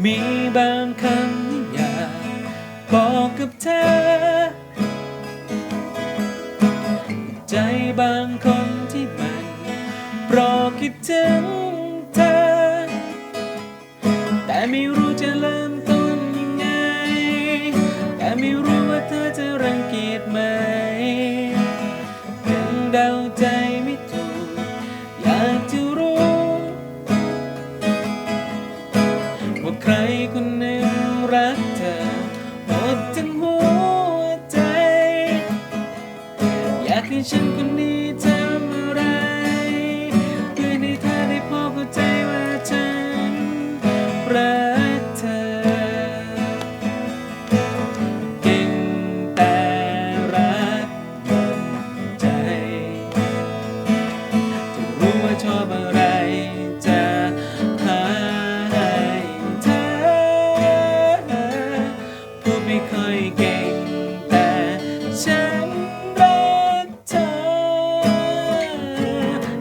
มีบางคำที่อยากบอกกับเธอ ใจบางคนที่มันรอคิดถึงเธอ แต่ไม่รู้จะเริ่มต้นยังไง แต่ไม่รู้ว่าเธอจะรังเกียจไหม ว่าใครคนหนึ่งรักเธอหมดทั้งหัวใจ อยากให้ฉันคนนี้ ฉันรักเธอ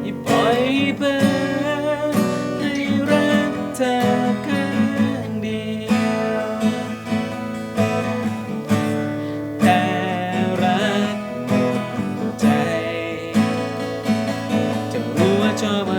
อย่าปล่อยเบให้รักเธอข้งเดียวแต่รักใจ จะรู้ว่าชอบ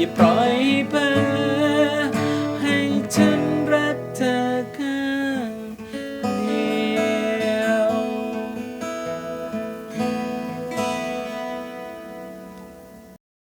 อย่าปล่อยให้เพ้อให้ฉันรักเธอ